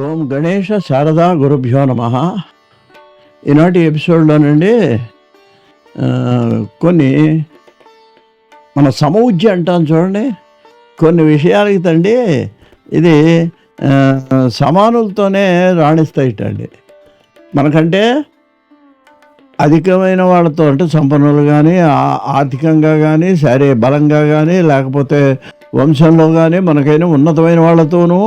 ఓం గణేష శారదా గురుభ్యో నమ. ఈనాటి ఎపిసోడ్లోనండి కొన్ని మన సమౌజ్య అంటాం చూడండి. కొన్ని విషయాలకి తండి ఇది సమానులతోనే రాణిస్తాయిటండి. మనకంటే అధికమైన వాళ్ళతో అంటే సంపన్నులు కానీ ఆర్థికంగా కానీ సరే బలంగా కానీ లేకపోతే వంశంలో కానీ మనకైనా ఉన్నతమైన వాళ్ళతోనూ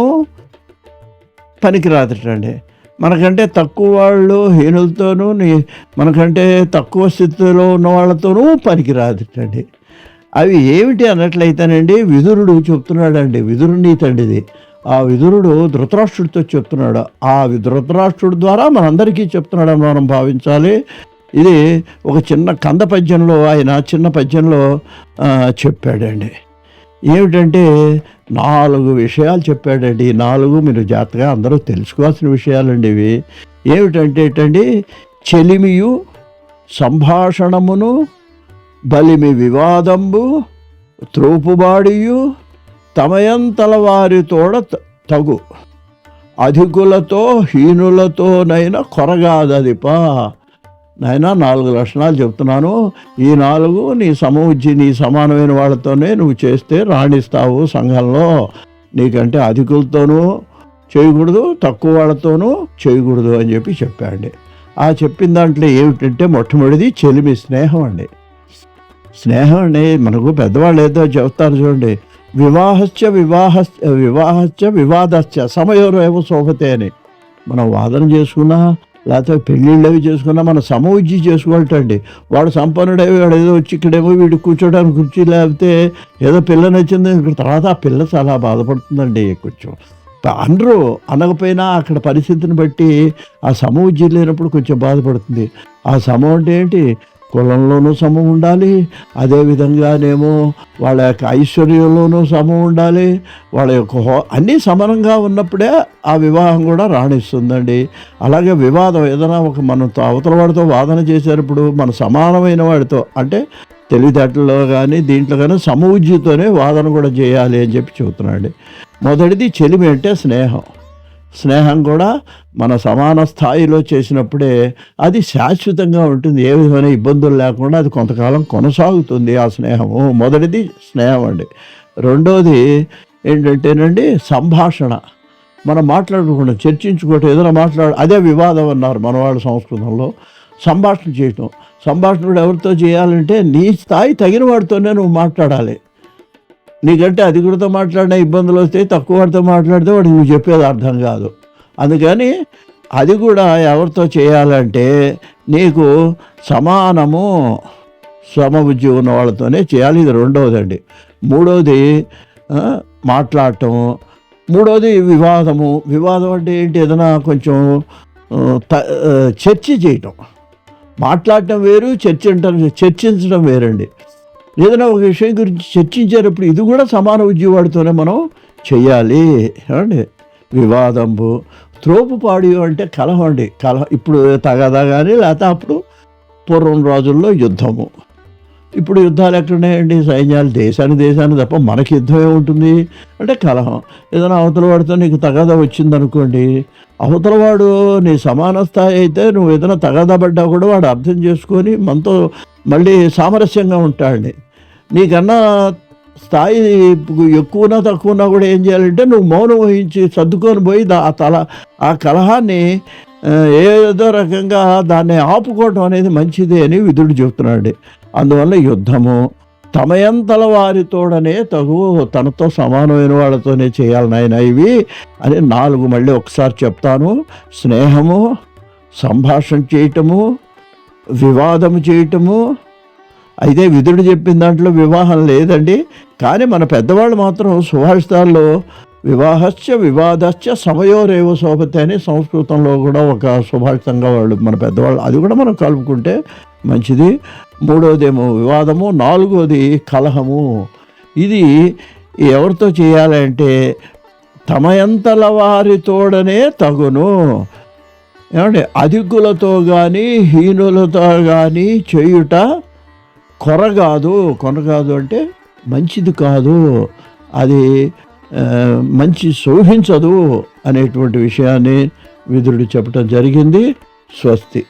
పనికిరాదటండి. మనకంటే తక్కువ వాళ్ళు హీనులతోనూ నీ- మనకంటే తక్కువ స్థితిలో ఉన్న వాళ్ళతోనూ పనికిరాదటండి. అవి ఏమిటి అన్నట్లయితేనండి విదురుడు చెప్తున్నాడండి విదురునీతండి ఇది. ఆ విదురుడు ధృతరాష్ట్రుడితో చెప్తున్నాడు. ఆ ధృతరాష్ట్రుడు ధృతరాష్ట్రుడి ద్వారా మనందరికీ చెప్తున్నాడని మనం భావించాలి. ఇది ఒక చిన్న కంద పద్యంలో ఆయన చిన్న పద్యంలో చెప్పాడండి. ఏమిటంటే నాలుగు విషయాలు చెప్పాడండి. నాలుగు మీరు జాగ్రత్తగా అందరూ తెలుసుకోవాల్సిన విషయాలండి ఇవి. ఏమిటంటే ఏంటండి? చెలిమియు సంభాషణమును బలిమి వివాదంబు త్రూపుబాడియు తమయంతల వారితోడ త- తగు. అధికులతో హీనులతోనైనా కొరగాదదిపా. నాయన నాలుగు లక్షణాలు చెప్తున్నాను. ఈ నాలుగు నీ సమవుజ్జి నీ సమానమైన వాళ్ళతోనే నువ్వు చేస్తే రాణిస్తావు సంఘంలో. నీకంటే అధికులతోనూ చేయకూడదు తక్కువ వాళ్ళతోనూ చేయకూడదు అని చెప్పి చెప్పాడు. ఆ చెప్పిన దాంట్లో ఏమిటంటే మొట్టమొదటిది చెలిమి స్నేహం అండి. స్నేహం అండి మనకు పెద్దవాళ్ళు ఏదో చెప్తారు చూడండి. వివాహస్య వివాహ వివాహస్య వివాదస్య సమయంలో ఏమో శోభతే అని. మనం వాదన చేసుకున్నా లేకపోతే పెళ్ళిళ్ళు అవి చేసుకున్నా మన సమవుజ్జి చేసుకోవాలండి వాడు సంపన్నుడై వాడు ఏదో వచ్చి ఇక్కడేమో వీడు కూర్చోడానికి కుర్చీ లేకపోతే ఏదో పిల్ల నచ్చింది ఇక్కడ తర్వాత ఆ పిల్ల చాలా బాధపడుతుందండి కొంచెం. అందరూ అనకపోయినా అక్కడ పరిస్థితిని బట్టి ఆ సమవుజ్జి లేనప్పుడు కొంచెం బాధపడుతుంది. ఆ సమం అంటే ఏంటి? కులంలోనూ సమం ఉండాలి అదేవిధంగానేమో వాళ్ళ యొక్క ఐశ్వర్యంలోనూ సమం ఉండాలి వాళ్ళ యొక్క హో అన్నీ సమానంగా ఉన్నప్పుడే ఆ వివాహం కూడా రాణిస్తుందండి. అలాగే వివాదం ఏదైనా ఒక మనం అవతల వాడితో వాదన చేసేటప్పుడు మన సమానమైన వాడితో అంటే తెలివితేటల్లో కానీ దీంట్లో కానీ సమవుజ్జితోనే వాదన కూడా చేయాలి అని చెప్పి చెబుతున్నాడు. మొదటిది చెలిమి అంటే స్నేహం. స్నేహం కూడా మన సమాన స్థాయిలో చేసినప్పుడే అది శాశ్వతంగా ఉంటుంది. ఏ విధమైన ఇబ్బందులు లేకుండా అది కొంతకాలం కొనసాగుతుంది ఆ స్నేహము. మొదటిది స్నేహం అండి. రెండోది ఏంటంటేనండి సంభాషణ. మనం మాట్లాడుకోవడం చర్చించుకోవటం ఏదైనా మాట్లాడ అదే వివాదం అన్నారు మనవాళ్ళ సంస్కృతంలో. సంభాషణ చేయటం. సంభాషణ కూడా ఎవరితో చేయాలంటే నీ స్థాయి తగిన వాడితోనే నువ్వు మాట్లాడాలి. నీకంటే అధికుడితో మాట్లాడిన ఇబ్బందులు వస్తాయి తక్కువ వాడితో మాట్లాడితే వాడికి నువ్వు చెప్పేది అర్థం కాదు. అందుకని అది కూడా ఎవరితో చేయాలంటే నీకు సమానము సమబుద్ధి ఉన్న వాళ్ళతోనే చేయాలి. ఇది రెండవదండి. మూడవది మాట్లాడటం మూడవది వివాదము. వివాదం అంటే ఏంటి? ఏదైనా కొంచెం చర్చ చేయటం. మాట్లాడటం వేరు చర్చించడం చర్చించడం వేరండి. ఏదైనా ఒక విషయం గురించి చర్చించేటప్పుడు ఇది కూడా సమాన ఉద్యోగాడితోనే మనం చేయాలి. ఏమండి? వివాదంబు త్రోపుపాడి అంటే కలహం అండి. కలహం ఇప్పుడు తగదా కానీ లేకపోతే అప్పుడు పూర్వం రోజుల్లో యుద్ధము. ఇప్పుడు యుద్ధాలు ఎక్కడున్నాయండి? సైన్యాలు దేశాన్ని దేశాన్ని తప్ప మనకి యుద్ధం ఏముంటుంది? అంటే కలహం. ఏదైనా అవతల వాడితో నీకు తగాదా వచ్చిందనుకోండి అవతల వాడు నీ సమాన స్థాయి అయితే నువ్వు ఏదైనా తగాదా పడ్డా కూడా వాడు అర్థం చేసుకొని మనతో మళ్ళీ సామరస్యంగా ఉంటాడండి. నీకన్నా స్థాయి ఎక్కువనా తక్కువనా కూడా ఏం చేయాలంటే నువ్వు మౌనం వహించి సర్దుకొని పోయి దా- ఆ తల ఆ కలహాన్ని ఏదో రకంగా దాన్ని ఆపుకోవటం అనేది మంచిది అని విదుడు చెప్తున్నాడు అందువల్ల యుద్ధము తమయంతల వారితోడనే తగు తనతో సమానమైన వాళ్ళతోనే చేయాలి నాయన ఇవి అని నాలుగు మళ్ళీ ఒకసారి చెప్తాను. స్నేహము సంభాషణ చేయటము వివాదము చేయటము అయితే విదుడు చెప్పిన దాంట్లో వివాహం లేదండి. కానీ మన పెద్దవాళ్ళు మాత్రం సుభాషితాల్లో వివాహశ్చ వివాదస్య సమయోరేవ శోభతే అని సంస్కృతంలో కూడా ఒక సుభాషితంగా వాళ్ళు మన పెద్దవాళ్ళు అది కూడా మనం కలుపుకుంటే మంచిది. మూడోదేమో వివాదము నాలుగోది కలహము. ఇది ఎవరితో చేయాలంటే తమయంతల వారితోడనే తగును. ఏమంటే అధికులతో కానీ హీనులతో కానీ చేయుట కొర కాదు కొర కాదు అంటే మంచిది కాదు. అది మంచి శోభించదు అనేటువంటి విషయాన్ని విధుడు చెప్పడం జరిగింది. స్వస్తి.